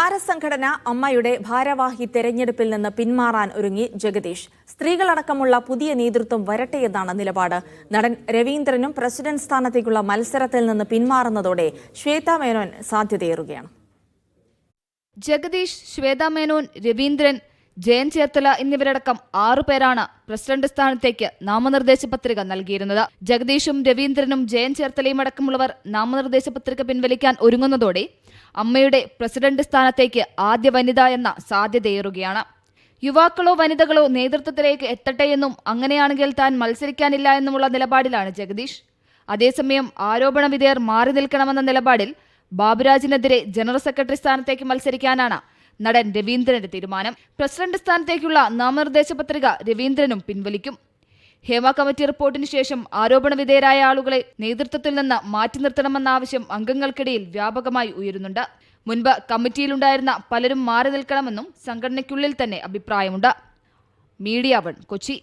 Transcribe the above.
താരസംഘടന അമ്മയുടെ ഭാരവാഹി തെരഞ്ഞെടുപ്പിൽ നിന്ന് പിന്മാറാൻ ഒരുങ്ങി ജഗദീഷ്. സ്ത്രീകളടക്കമുള്ള പുതിയ നേതൃത്വം വരട്ടെയെന്നാണ് നിലപാട്. നടൻ രവീന്ദ്രനും പ്രസിഡന്റ് സ്ഥാനത്തേക്കുള്ള മത്സരത്തിൽ നിന്ന് പിന്മാറുന്നതോടെ ശ്വേതാ മേനോൻ സാധ്യതയേറുകയാണ്. ജഗദീഷ് ശ്വേതാ മേനോൻ രവീന്ദ്രൻ ജയൻ ചേർത്തല എന്നിവരടക്കം ആറുപേരാണ് പ്രസിഡന്റ് സ്ഥാനത്തേക്ക് നാമനിർദ്ദേശ പത്രിക നൽകിയിരുന്നത്. ജഗദീഷും രവീന്ദ്രനും ജയൻ ചേർത്തലയും അടക്കമുള്ളവർ നാമനിർദ്ദേശ പത്രിക പിൻവലിക്കാൻ ഒരുങ്ങുന്നതോടെ അമ്മയുടെ പ്രസിഡന്റ് സ്ഥാനത്തേക്ക് ആദ്യ വനിത എന്ന സാധ്യതയേറുകയാണ്. യുവാക്കളോ വനിതകളോ നേതൃത്വത്തിലേക്ക് എത്തട്ടെ എന്നും അങ്ങനെയാണെങ്കിൽ താൻ മത്സരിക്കാനില്ല എന്നുമുള്ള നിലപാടിലാണ് ജഗദീഷ്. അതേസമയം ആരോപണ വിധേയർ മാറി നിൽക്കണമെന്ന നിലപാടിൽ ബാബുരാജിനെതിരെ ജനറൽ സെക്രട്ടറി സ്ഥാനത്തേക്ക് മത്സരിക്കാനാണ് നടൻ രവീന്ദ്രന്റെ തീരുമാനം. പ്രസിഡന്റ് സ്ഥാനത്തേക്കുള്ള നാമനിർദ്ദേശ പത്രിക രവീന്ദ്രനും പിൻവലിക്കും. ഹേമ കമ്മിറ്റി റിപ്പോർട്ടിന് ശേഷം ആരോപണ വിധേയരായ ആളുകളെ നേതൃത്വത്തിൽ നിന്ന് മാറ്റി നിർത്തണമെന്ന ആവശ്യം അംഗങ്ങൾക്കിടയിൽ വ്യാപകമായി ഉയരുന്നുണ്ട്. മുൻപ് കമ്മിറ്റിയിലുണ്ടായിരുന്ന പലരും മാറി നിൽക്കണമെന്നും സംഘടനയ്ക്കുള്ളിൽ തന്നെ അഭിപ്രായമുണ്ട്. Media one Kochi.